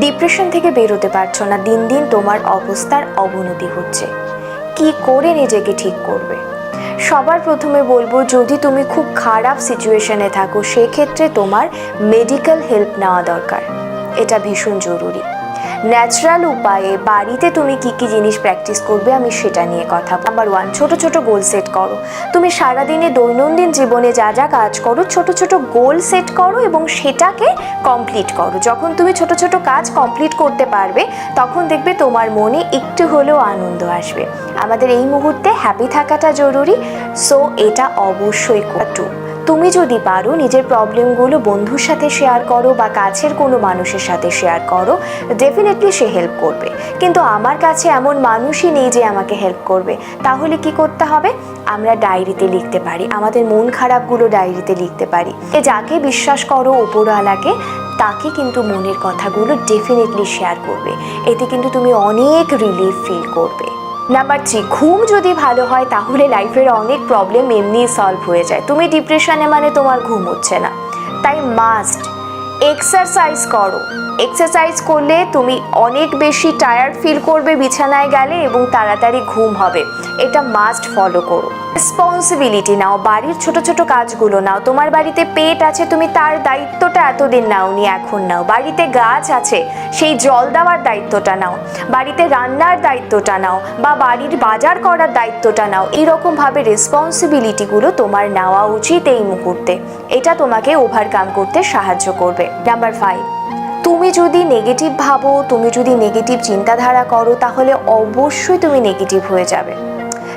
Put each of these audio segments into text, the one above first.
Depression থেকে বেরোতে পারছ না। দিন দিন তোমার অবস্থার অবনতি হচ্ছে। কি করে নিজেকে ঠিক করবে? সবার প্রথমে বলব, যদি তুমি খুব খারাপ সিচুয়েশনে থাকো, সেক্ষেত্রে তোমার মেডিকেল হেল্প নেওয়া দরকার। এটা ভীষণ জরুরি। ন্যাচারাল উপায়ে বাড়িতে তুমি কি কি জিনিস প্র্যাকটিস করবে আমি সেটা নিয়ে কথা নাম্বার ওয়ান ছোট ছোট গোল সেট করো। তুমি সারাদিনে দৈনন্দিন জীবনে যা যা কাজ করো, ছোট ছোট গোল সেট করো এবং সেটাকে কমপ্লিট করো। যখন তুমি ছোট ছোট কাজ কমপ্লিট করতে পারবে, তখন দেখবে তোমার মনে একটু হলেও আনন্দ আসবে। আমাদের এই মুহূর্তে হ্যাপি থাকাটা জরুরি সো এটা অবশ্যই টু তুমি যদি পারো, নিজের প্রবলেমগুলো বন্ধুর সাথে শেয়ার করো বা কাছের কোনো মানুষের সাথে শেয়ার করো ডেফিনেটলি সে হেল্প করবে। কিন্তু আমার কাছে এমন মানুষই নেই যে আমাকে হেল্প করবে। তাহলে কি করতে হবে? আমরা ডায়েরিতে লিখতে পারি, আমাদের মন খারাপগুলো ডায়েরিতে লিখতে পারি। এ যাকে বিশ্বাস করো ওপরওয়ালাকে তাকে কিন্তু মনের কথাগুলো ডেফিনেটলি শেয়ার করবে। এতে কিন্তু তুমি অনেক রিলিফ ফিল করবে। নাম্বার থ্রি ঘুম যদি ভালো হয়, তাহলে লাইফের অনেক প্রবলেম এমনি সলভ হয়ে যায়। তুমি ডিপ্রেশনে মানে তোমার ঘুম হচ্ছে না। তাই মাস্ট এক্সারসাইজ করো। এক্সারসাইজ করলে তুমি অনেক বেশি টায়ার্ড ফিল করবে, বিছানায় গেলে এবং তাড়াতাড়ি ঘুম হবে। এটা মাস্ট ফলো করো। রেসপন্সিবিলিটি নাও, বাড়ির ছোট ছোট কাজগুলো নাও। তোমার বাড়িতে পেট আছে, তুমি তার দায়িত্বটা এতদিন নাওনি, এখন নাও। বাড়িতে গাছ আছে, সেই জল দেওয়ার দায়িত্বটা নাও। বাড়িতে রান্নার দায়িত্বটা নাও বা বাড়ির বাজার করার দায়িত্বটা নাও। এরকমভাবে রেসপন্সিবিলিটিগুলো তোমার নেওয়া উচিত এই মুহূর্তে। এটা তোমাকে ওভারকাম করতে সাহায্য করবে। নাম্বার ফাইভ তুমি যদি নেগেটিভ ভাবো, তুমি যদি নেগেটিভ চিন্তাধারা করো, তাহলে অবশ্যই তুমি নেগেটিভ হয়ে যাবে।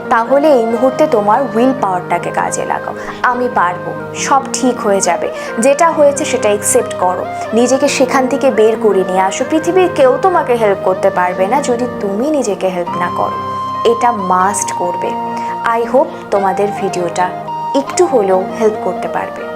তাহলে এই মুহূর্তে তোমার উইল পাওয়ারটাকে কাজে লাগাও। আমি পারব, সব ঠিক হয়ে যাবে। যেটা হয়েছে সেটা একসেপ্ট করো। নিজেকে সেখান থেকে বের করে নিয়ে আসো। পৃথিবীর কেউ তোমাকে হেল্প করতে পারবে না যদি তুমি নিজেকে হেল্প না করো। এটা মাস্ট করবে। আই হোপ তোমাদের ভিডিওটা একটু হলেও হেল্প করতে পারবে।